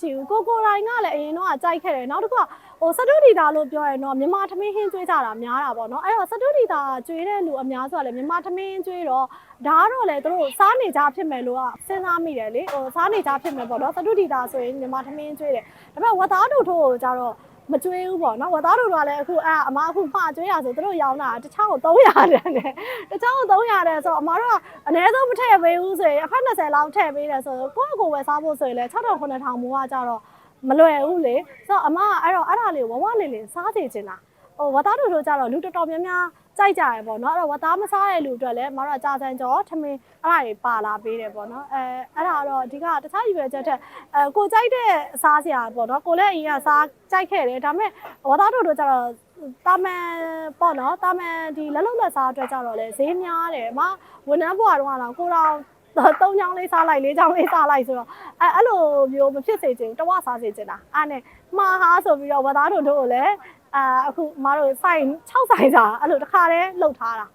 စိတ်ကူးကတခြားဘာမှတော့မရှိဘူးကိုကိုတိုင်းကလည်းအရင်တော့ကြိုက်ခဲ့တယ်နောက်တစ်ခုကဟိုစတုဒီတာလို့ပြောရင်တော့မြန်မာထမင်းဟင်းကျွေးကြတာများတာပေါ့နော်အဲ့တော့စတုဒီတာကျွေးတဲ့လူအများစုကလည်းမြန်မာထမင်းကျွေးတော့ဒါကတော့လေသူတို့စားနေကြဖြစ်မယ်လို့ကစဉ်းစားမိတယ်လေဟိုစားနေကြဖြစ်မယ်ပေါ့နော်စတုဒီတာဆိုရင်မြန်မာထမင်းကျွေးတယ်ဒါပေမဲ့ဝတ်သားတို့ထိုးကိုကြတော့ မကျွေးဘူးပေါ့နော်ဝတ်သားတို့ကလည်းအခုအဲ့အမအခုမှာကျွေးရဆိုသူတို့ရောင်းတာတစ်ချောင်းကို300တန်းနဲ့တစ်ချောင်းကို300တန်းဆိုတော့အမတို့ကအနည်းဆုံးမထည့်ပေးဘူးဆိုရင်အဖက်20လောက်ထည့်ပေးတယ်ဆိုတော့ကိုယ့်အကိုယ်ဝယ်စားဖို့ဆိုရင်လည်း6000 9000မိုးကကြတော့မလွယ်ဘူးလေဆိုတော့အမကအဲ့တော့အဲ့ဒါလေးဝဝလေးလေးစားစီချင်တာဟိုဝတ်သားတို့တို့ကြတော့လူတော်တော်များများ ကြိုက်ကြရပေါ့နော်အဲ့တော့ဝတ်သားမစားတဲ့လူအတွက်လည်းအမတို့ကကြာစံကြောထမင်းအဲ့ဒါတွေပါလာပေးတယ်ပေါ့နော်အဲအဲ့ဒါကတော့အဓိကတခြားရွယ်ချက်ထက်အဲကိုကြိုက်တဲ့အစားစရာပေါ့နော်ကိုလည်းအရင်ကစားကြိုက်ခဲ့တယ်ဒါပေမဲ့ဝတ်သားတို့တို့ကြတော့တာမန်ပေါ့နော်တာမန်ဒီလက်လုံးလက်စားအတွက်ကြတော့လေဈေးများတယ်အမဝန်ထမ်းဘွားတော့ကတော့ကိုတော့သုံးချောင်းလေးစားလိုက်လေးချောင်းလေးစားလိုက်ဆိုတော့အဲအဲ့လိုမျိုးမဖြစ်စေချင်ဘူးတဝစားစေချင်တာအဲ့နဲ့မှားဟာဆိုပြီးတော့ဝတ်သားတို့တို့ကိုလည်း အာအခုမတို့စိုင်6ဆိုင်စာအဲ့လိုတစ်ခါတည်းလှုပ်ထားတာ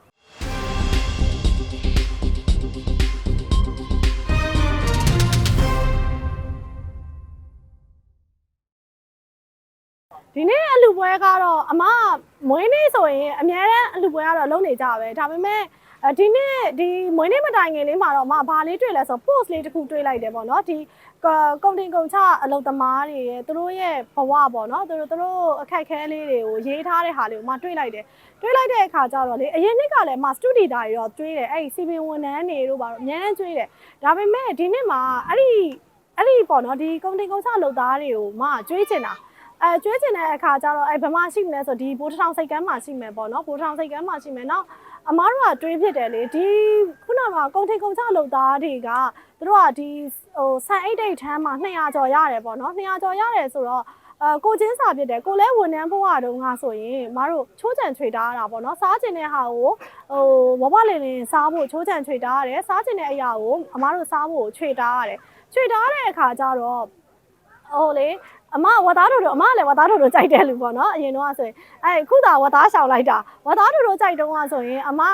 ဒီနေ့အလူပွဲကတော့အမမွေးနေ့ဆိုရင်အများအားအလူပွဲကတော့လုပ်နေကြပဲဒါပေမဲ့အ ဒီနေ့ဒီမွေးနေ့မတိုင်ခင်လေးမှာတော့အမဘာလေးတွေ့လဲဆို post လေးတစ်ခုတွေ့လိုက်တယ်ပေါ့နော်ဒီကုန်တင်ကုန်ချအလုပ်သမားတွေရဲ့သူတို့ရဲ့ဘဝပေါ့နော်သူတို့သူတို့အခက်အခဲလေးတွေကိုရေးထားတဲ့ဟာလေးကိုအမတွေ့လိုက်တယ်တွေ့လိုက်တဲ့အခါကျတော့လေအရင်နှစ်ကလည်းအမစတူဒီတာတွေတော့တွေ့တယ်အဲ့ဒီစီပင်ဝန်ထမ်းတွေတို့ပါတော့အများကြီးတွေ့တယ်ဒါပေမဲ့ဒီနှစ်မှာအဲ့ဒီအဲ့ဒီပေါ့နော်ဒီကုန်တင်ကုန်ချအလုပ်သားတွေကိုအမကြွေးချင်တာအဲကျွေးကျင်တဲ့အခါကျတော့အဲဘယ်မှာရှိမလဲဆိုဒီဘိုးတစ်ထောင်စိတ်ကမ်းမှာရှိမယ်ပေါ့နော်ဘိုးတစ်ထောင်စိတ်ကမ်းမှာရှိမယ်နောက် အမားတို့ကတွေးဖြစ်တယ်လေဒီခုနကကုန်ထိန်ကုန်ချလုပ်သားတွေကသူတို့ကဒီဟိုဆန်အိတ်တိတ်ထမ်းမှာ200ကျော်ရတယ်ပေါ့နော်200ကျော်ရတယ်ဆိုတော့အဲကိုချင်းစာဖြစ်တယ်ကိုလဲဝန်ထမ်းဘဝတုန်းကဆိုရင်မတို့ချိုးချံထွေတားတာပေါ့နော်စားကျင်တဲ့ဟာကိုဟိုဘဝလင်လင်စားဖို့ချိုးချံထွေတားရတယ်စားကျင်တဲ့အရာကိုအမားတို့စားဖို့ခြွေတားရတယ်ခြွေတားတဲ့အခါကျတော့ဟိုလေ အမဝသားတို့တို့အမလည်းဝသားတို့တို့ကြိုက်တယ်လူပေါ့နော်အရင်တော့ဆိုရင်အဲခုသာဝသားရှောင်လိုက်တာဝသားတို့တို့ကြိုက်တုန်းကဆိုရင်အမက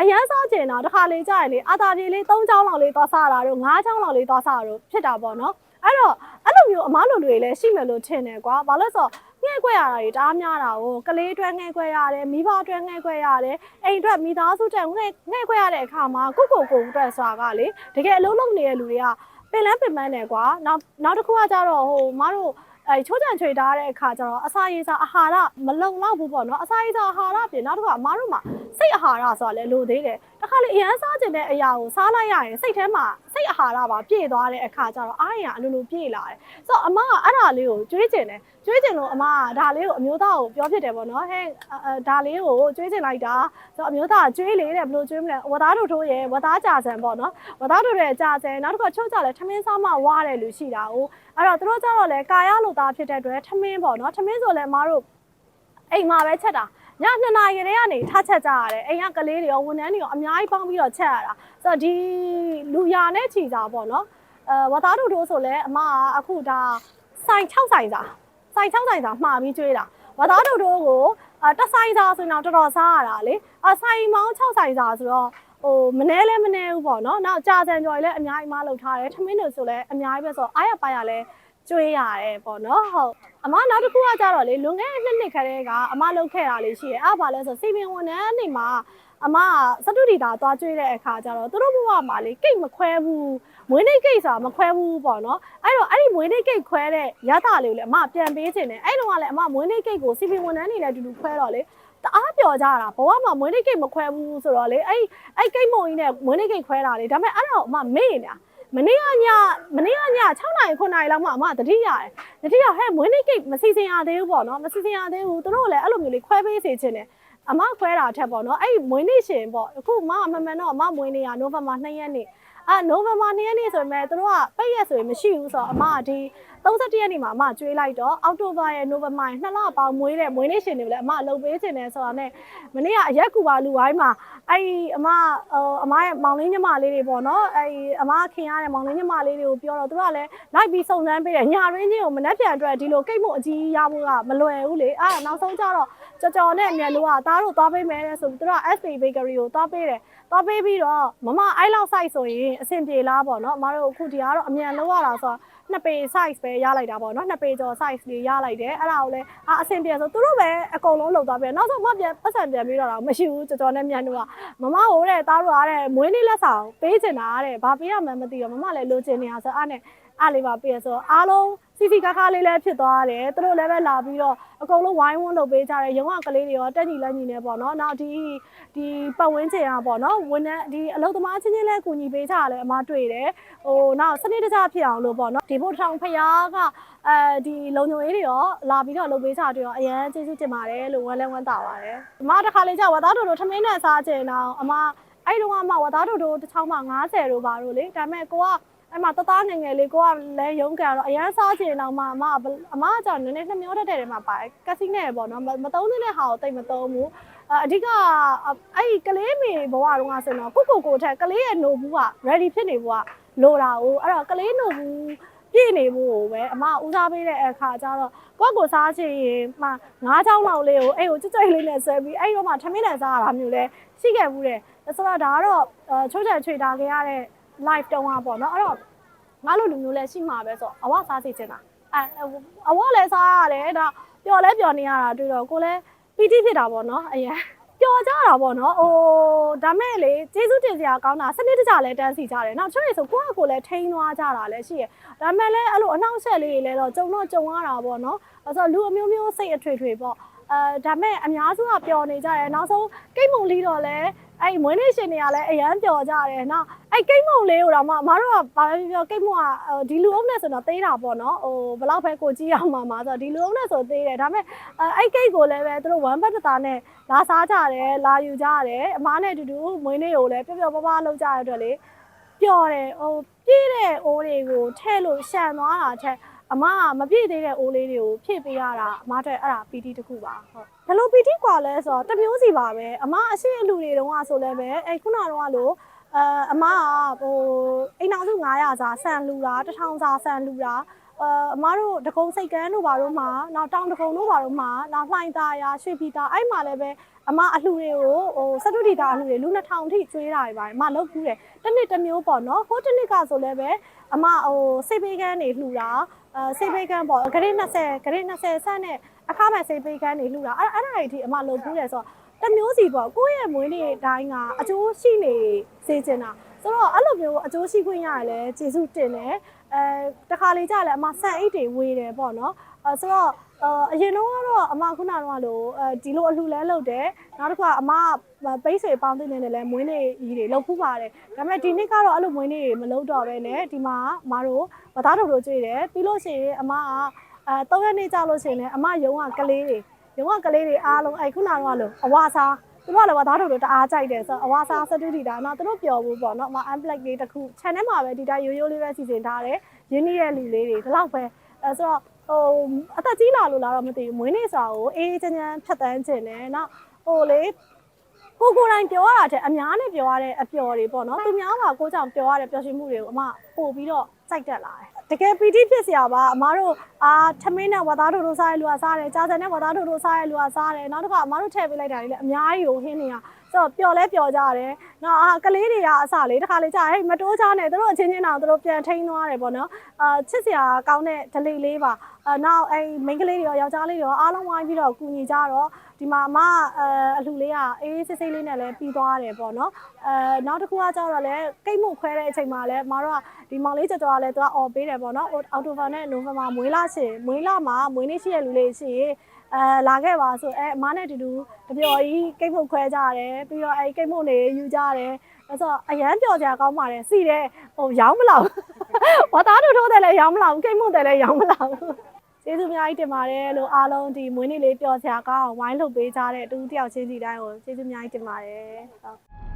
အရန်စားကျင်တော့တစ်ခါလေကြာရလေအာသာပြေလေး၃ချောင်းလောက်လေးသွားစားတာတို့၅ချောင်းလောက်လေးသွားစားတာတို့ဖြစ်တာပေါ့နော်အဲ့တော့အဲ့လိုမျိုးအမလိုတွေလည်းရှိမယ်လို့ထင်တယ်ကွာဘာလို့ဆိုငှဲ့ခွဲရတာတွေတအားများတာကိုကလေးအတွက်ငှဲ့ခွဲရတယ်မိဘအတွက်ငှဲ့ခွဲရတယ်အိမ်အတွက်မိသားစုအတွက်ငှဲ့ငှဲ့ခွဲရတဲ့အခါမှာကိုကိုကိုအတွက်ဆိုတာကလေတကယ်အလုံးလုံးနေတဲ့လူတွေက ပင်လန်းပင်ပန်းတယ်ကွာနောက်နောက်တစ်ခုကကြတော့ဟိုမတို့အဲချိုးချံချွေထားတဲ့အခါကျတော့အစာရေစာအာဟာရမလုံလောက်ဘူးပေါ့နော်အစာရေစာအာဟာရပြင်နောက်တစ်ခါအမားတို့မှာစိတ်အာဟာရဆိုတာလည်းလိုသေးတယ်တစ်ခါလေအရန်စားကျင်တဲ့အရာကိုစားလိုက်ရရင်စိတ်ထဲမှာ စိတ်အာဟာရပါပြည့်သွားတဲ့အခါကျတော့အားရအလိုလိုပြည့်လာတယ်ဆိုတော့အမကအဲ့ဒါလေးကိုကြွေးကျင်တယ်ကြွေးကျင်လို့အမကဒါလေးကိုအမျိုးသားကိုပြောဖြစ်တယ်ပေါ့နော်ဟဲ့ဒါလေးကိုကြွေးကျင်လိုက်တာဆိုတော့အမျိုးသားကကြွေးလေတဲ့ဘယ်လိုကြွေးမလဲဝသားတို့ထိုးရဲ့ဝသားကြာစံပေါ့နော်ဝသားတို့ရဲ့ကြာစံနောက်တစ်ခါချုပ်ကြလဲထမင်းစားမှဝါတယ်လူရှိတာ哦အဲ့တော့သူတို့ကြတော့လေကာယလို့သားဖြစ်တဲ့အတွက်ထမင်းပေါ့နော်ထမင်းဆိုလည်းအမားတို့အိမ်မှာပဲချက်တာ ည2နာရီတည်းကနေထားချက်ကြရတယ်အိမ်ကကလေးတွေရောဝန်ထမ်းတွေရောအများကြီးပေါင်းပြီးတော့ချက်ရတာဆိုတော့ဒီလူရာနဲ့ခြီစာပေါ့နော်အဲဝသားတို့တို့ဆိုလဲအမကအခုဒါဆိုင်6ဆိုင်စာဆိုင်6ဆိုင်စာမှားပြီးကျွေးတာဝသားတို့တို့ကိုအတက်ဆိုင်စာဆိုရင်တော့တော်တော်စားရတာလေအဆိုင်မောင်း6ဆိုင်စာဆိုတော့ဟိုမနှဲလဲမနှဲဘူးပေါ့နော်နောက်ကြာစံကြော်လည်းအများကြီးမလုပ်ထားတယ်ထမင်းတွေဆိုလည်းအများကြီးပဲဆိုတော့အားရပါရလည်း ကျွေးရတယ်ပေါ့နော်ဟုတ်အမနောက်တစ်ခုကကြတော့လေလွန်ခဲ့တဲ့နှစ်နှစ်ခရဲကအမလုပ်ခဲ့တာလေးရှိတယ်အဲ့ဘာလဲဆိုစီပင်ဝန်ထမ်းနေမှာအမကစတုဒီတာသွားကျွေးတဲ့အခါကျတော့သူတို့ဘဝမှာလေကိတ်မခွဲဘူးမွေးနေ့ကိတ်ဆိုတာမခွဲဘူးပေါ့နော်အဲ့တော့အဲ့ဒီမွေးနေ့ကိတ်ခွဲတဲ့ရတာလေးကိုလေအမပြန်ပေးခြင်းတယ်အဲ့တော့ကလည်းအမမွေးနေ့ကိတ်ကိုစီပင်ဝန်ထမ်းနေနဲ့အတူတူခွဲတော့လေတအားပျော်ကြတာဘဝမှာမွေးနေ့ကိတ်မခွဲဘူးဆိုတော့လေအဲ့အဲ့ကိတ်မုံကြီးနဲ့မွေးနေ့ကိတ်ခွဲတာလေဒါပေမဲ့အဲ့ဒါကိုအမမေ့နေတာ မနေ့ကညမနေ့ကည6နာရီ9နာရီလောက်မှအမတတိရတယ်တတိရဟဲ့မွေးနေ့ကိတ်မစီစဉ်ရသေးဘူးပေါ့နော်မစီစဉ်ရသေးဘူးသူတို့လည်းအဲ့လိုမျိုးလေးခွဲပေးစေချင်တယ်အမခွဲတာထက်ပေါ့နော်အဲ့မွေးနေ့ရှင်ပေါ့အခုမအမှန်မှန်တော့အမမွေးနေ့ကနိုဝင်ဘာ2ရက်နေ့ အာနိုဝင်ဘာ2ရက်နေ့ဆိုရင်မဲ့သူတို့ကပိတ်ရက်ဆိုရင်မရှိဘူးဆိုတော့အမကဒီ31ရက်နေ့မှာအမကျွေးလိုက်တော့အောက်တိုဘာရဲ့နိုဝင်ဘာရဲ့နှစ်လပေါင်းမွေးတဲ့မွေးနေ့ရှင်တွေလည်းအမလုပ်ပေးခြင်းတယ်ဆိုတာနဲ့မနေ့ကအရက်ကူပါလူပိုင်းမှာအဲ့ဒီအမဟိုအမရဲ့မောင်လေးညီမလေးတွေပေါ့နော်အဲ့ဒီအမခင်ရတဲ့မောင်လေးညီမလေးတွေကိုပြောတော့သူကလည်းလိုက်ပြီးစုံစမ်းပေးတယ်ညာရင်းချင်းကိုမနှက်ပြန်အတွက်ဒီလိုကိတ်မို့အကြီးရဖို့ကမလွယ်ဘူးလေအဲ့ဒါနောက်ဆုံးကျတော့ ကြော်ကြော်နဲ့အမြန်လို့ကသားတို့သွားပေးမယ်တဲ့ဆိုပြီးသူတို့က SP Bakery ကိုသွားပေးတယ်သွားပေးပြီးတော့မမအဲ့လောက် size ဆိုရင်အဆင်ပြေလားပေါ့နော်အမတို့အခုဒီကတော့အမြန်လို့ရတာဆိုတော့နှစ်ပေ size ပဲရလိုက်တာပေါ့နော်နှစ်ပေကျော် size လေးရလိုက်တယ်အဲ့ဒါကိုလည်းအာအဆင်ပြေဆိုသူတို့ပဲအကုန်လုံးလုပ်သွားပြီနောက်ဆုံးမပြန်ပတ်စံပြန်ပြီးတော့တော့မရှိဘူးကြော်ကြော်နဲ့မြန်လို့ကမမဟိုတဲ့သားတို့ကတဲ့မွေးနေ့လက်ဆောင်ပေးချင်တာတဲ့ဘာပေးရမှန်းမသိတော့မမလည်းလိုချင်နေတာဆိုအဲ့နဲ့အားလေးပါပေးရဆိုအားလုံး စီစီကားကားလေးလည်းဖြစ်သွားတယ်သူတို့လည်းပဲလာပြီးတော့အကုန်လုံးဝိုင်းဝန်းလုပ်ပေးကြတယ်ရုံးကကလေးတွေရောတက်ညီလက်ညီနေပေါ့နော်နောက်ဒီဒီပတ်ဝန်းကျင်ကပေါ့နော်ဝန်ထမ်းဒီအလုပ်သမားချင်းချင်းလည်းကူညီပေးကြတယ်အမတွေ့တယ်ဟိုနောက်စနစ်တကျဖြစ်အောင်လို့ပေါ့နော်ဒီဘုထောင်ဖျားကအဲဒီလုံညုံရေးတွေရောလာပြီးတော့လုပ်ပေးကြတယ်ရောအရန်ကျေးဇူးတင်ပါတယ်လို့ဝမ်းလဲဝမ်းသာပါတယ်အမတခါလေးကြာဝသားတို့တို့ထမင်းနဲ့စားချင်တော့အမအဲ့တုန်းကမှဝသားတို့တို့တစ်ချောင်းမှ90တို့ပါတို့လေဒါပေမဲ့ကိုက အဲ့မှာတသားငယ်ငယ်လေးကိုကလည်းရုံးကန်တော့အရန်စားချင်တော့မှအမအမကကြောင့်နည်းနည်းနှမျောတတ်တဲ့ထဲမှာပါတယ်ကက်စီနဲ့ပေါ့နော်မသုံးသေးတဲ့ဟာကိုတိတ်မသုံးဘူးအဓိကအဲ့ဒီကလေးမေဘဝတုန်းကဆိုတော့ကိုကိုကိုထက်ကလေးရဲ့နိုဘူးက ready ဖြစ်နေဖို့ကလိုတာကိုအဲ့တော့ကလေးနိုဘူးပြည့်နေဖို့ကိုပဲအမဦးစားပေးတဲ့အခါကျတော့ကိုယ့်ကိုစားချင်ရင်မှငါးချောင်းလောက်လေးကိုအဲ့ကိုကြွကြွလေးနဲ့ဆွဲပြီးအဲ့တော့မှထမင်းနဲ့စားရတာမျိုးလဲရှိခဲ့ဘူးတဲ့ဆိုတော့ဒါကတော့ချိုးချယ်ချွေတာခဲ့ရတဲ့ live တုန်းကပေါ့နော်အဲ့တော့ငါလိုလူမျိုးလည်းရှိမှာပဲဆိုတော့အဝစားစီချင်တာအဲအဝလည်းစားရတယ်ဒါပျော်လဲပျော်နေရတာတွေ့တော့ကိုလည်းပီတိဖြစ်တာပေါ့နော်အရင်ပျော်ကြတာပေါ့နော်ဟိုဒါမဲ့လေကျေးဇူးတင်စရာကောင်းတာစနစ်တကျလဲတန်းစီကြတယ်နောက်ချွတ်ရဆိုကိုယ့်အကိုလည်းထိန်းသွားကြတာလည်းရှိရဒါမဲ့လည်းအဲ့လိုအနောက်ဆက်လေးတွေလည်းတော့ကြုံတော့ကြုံရတာပေါ့နော်အဲဆိုလူအမျိုးမျိုးစိတ်အထွေထွေပေါ့ အဲဒါမဲ့အများစုကပျော်နေကြတယ်နောက်ဆုံးကိတ်မုံလီတော့လဲအဲ့မွေးနေ့ရှင်တွေကလည်းအရန်ပျော်ကြတယ်နော်အဲ့ကိတ်မုံလေးကိုတော့မှအမတို့ကဘာပဲပြောကိတ်မုံကဒီလူအုပ်နဲ့ဆိုတော့သေးတာပေါ့နော်ဟိုဘယ်လောက်ပဲကိုကြည့်အောင်မှာမှာဆိုတော့ဒီလူအုပ်နဲ့ဆိုသေးတယ်ဒါမဲ့အဲ့ကိတ်ကိုလည်းပဲသူတို့ဝမ်ဘတ်တတာနဲ့လာစားကြတယ်လာယူကြတယ်အမားနဲ့အတူတူမွေးနေ့ကိုလည်းပျော်ပျော်ပါးပါးလုပ်ကြရတဲ့အတွက်လေပျော်တယ်ဟိုပြည့်တဲ့အိုးတွေကိုထဲ့လို့ရှန်သွားတာချက် အမကမပြည့်သေးတဲ့အိုးလေးတွေကိုဖြည့်ပေးရတာအမအတွက်အဲ့ဒါပီတိတစ်ခုပါဟုတ်ဘယ်လိုပီတိกว่าလဲဆိုတော့တစ်မျိုးစီပါပဲအမအရှိအလူတွေတုန်းကဆိုလဲပဲအဲ့ခုနကတော့လို့အအမကဟိုအိမ်အောင်စု900စာဆန်လူတာ1000စာဆန်လူတာအအမတို့တကုံစိတ်ကန်းတို့ဘာတို့မှာနောက်တောင်တကုံတို့ဘာတို့မှာနောက်လှိုင်းသားရာရွှေပြည်သားအဲ့မှာလည်းပဲ အမအလှူတွေကိုဟိုစတုဒီတာအလှူတွေလူ2000ထိကျွေးတာတွေပါတယ်အမလုပ်ဘူးတယ်တစ်နှစ်တစ်မျိုးပေါ့နော်ဟိုတစ်နှစ်ကဆိုလည်းပဲအမဟိုစိတ်ပေးကန်းတွေလှူတာအဲစိတ်ပေးကန်းပေါ့ဂရိ20ဂရိ20ဆန်းနဲ့အခမဲ့စိတ်ပေးကန်းတွေလှူတာအဲ့အဲ့ဒါတွေအထိအမလုပ်ဘူးတယ်ဆိုတော့တစ်မျိုးစီပေါ့ကိုယ့်ရဲ့မွေးနေ့တိုင်းကအကျိုးရှိနေစေချင်တာဆိုတော့အဲ့လိုမျိုးအကျိုးရှိခွင့်ရတယ်လဲကျေစုတင်တယ်အဲတခါလေကြာလဲအမဆန်အိတ်တွေဝေးတယ်ပေါ့နော်အဲဆိုတော့ အရင်တော့ကတော့အမခုနကတော့လို့အဲဒီလိုအလှလဲလုပ်တယ်နောက်တစ်ခါအမပိတ်ဆွေပေါင်းတင်နေတယ်လဲမွေးနေ့ကြီးတွေလုပ်ဖူးပါတယ်ဒါပေမဲ့ဒီနှစ်ကတော့အဲ့လိုမွေးနေ့တွေမလုပ်တော့ပဲねဒီမှာအမတို့ဝသားတို့တို့ကြွေးတယ်ပြီးလို့ရှိရင်အမကအဲ၃ရက်နေ့ကြာလို့ရှိရင်လည်းအမယုံကကလေးတွေယုံကကလေးတွေအားလုံးအဲခုနကတော့လို့အဝါစားသူတို့ကလည်းဝသားတို့တို့တအားကြိုက်တယ်ဆိုတော့အဝါစားစတူဒီတာနော်သူတို့ပျော်ဘူးပေါ့နော်အမ unblack လေးတစ်ခု channel မှာပဲဒီတိုင်းရိုးရိုးလေးပဲစီစဉ်ထားတယ်ရင်းနှီးတဲ့လူလေးတွေဒီလောက်ပဲအဲဆိုတော့ ဟိုအသက်ကြီးလာလို့လားတော့မသိဘူးမွေးနေ့စာကိုအေးချမ်းချမ်းဖြတ်တန်းခြင်းနဲ့နောက်ဟိုလေကိုကိုယ်တိုင်ပြောရတာတဲ့အများနဲ့ပြောရတဲ့အပျော်တွေပေါ့နော်သူများမှာကိုကြောင့်ပြောရတဲ့ပျော်ရွှင်မှုတွေကိုအမပို့ပြီးတော့စိုက်တက်လာတယ် တကယ်ပီတိဖြစ်စရာပါအမတို့အာထမင်းနဲ့ဝါသားတို့တို့စားရလူကစားတယ်ကြားစံနဲ့ဝါသားတို့တို့စားရလူကစားတယ်နောက်တစ်ခါအမတို့ထည့်ပေးလိုက်တာတွေလည်းအများကြီးကိုဟင်းနေရဆိုတော့ပျော်လဲပျော်ကြတယ်။နောက်အာကလေးတွေကအစလေးတစ်ခါလေးကြာဟဲ့မတိုးချနဲ့တို့အချင်းချင်းတော့တို့ပြန်ထိန်းသွားတယ်ပေါ့နော်။အာချစ်စရာကောင်းတဲ့ဒလိလေးပါ။အာနောက်အဲမိန်းကလေးတွေရောယောက်ျားလေးတွေရောအားလုံးဝိုင်းပြီးတော့ကူညီကြတော့ ဒီမှာအမအဲအလှလေးကအေးစစ်စစ်လေးနဲ့လည်းပြီးသွားတယ်ပေါ့နော်။အဲနောက်တစ်ခုကကျတော့လည်းကိတ်မှုခွဲတဲ့အချိန်မှာလည်းအမတို့ကဒီမောင်လေးကြော်ကြော်ကလည်းသူကအော်ပေးတယ်ပေါ့နော်။အော်တိုဘာနဲ့နိုဝင်ဘာမွေးလာရှင်မွေးလာမှာမွေးနေ့ရှိတဲ့လူလေးရှိရင်အဲလာခဲ့ပါဆိုအဲအမနဲ့တူတူတပျော်ကြီးကိတ်မုတ်ခွဲကြတယ်ပြီးတော့အဲကိတ်မုတ်နေယူကြတယ်အဲဆိုအရန်ပျော်ကြကောင်းပါတယ်စီတယ်ဟိုရောင်းမလောက်ဝါသားတို့ထိုးတယ်လည်းရောင်းမလောက်ကိတ်မုတ်တယ်လည်းရောင်းမလောက် ကျေးဇူးအများကြီးတင်ပါတယ်လို့အားလုံးဒီမွေးနေ့လေးပျော်စရာကောင်းဝိုင်းလုပ်ပေးကြတဲ့တူတယောက်ချင်းစီတိုင်းကိုကျေးဇူးအများကြီးတင်ပါတယ်ဟုတ်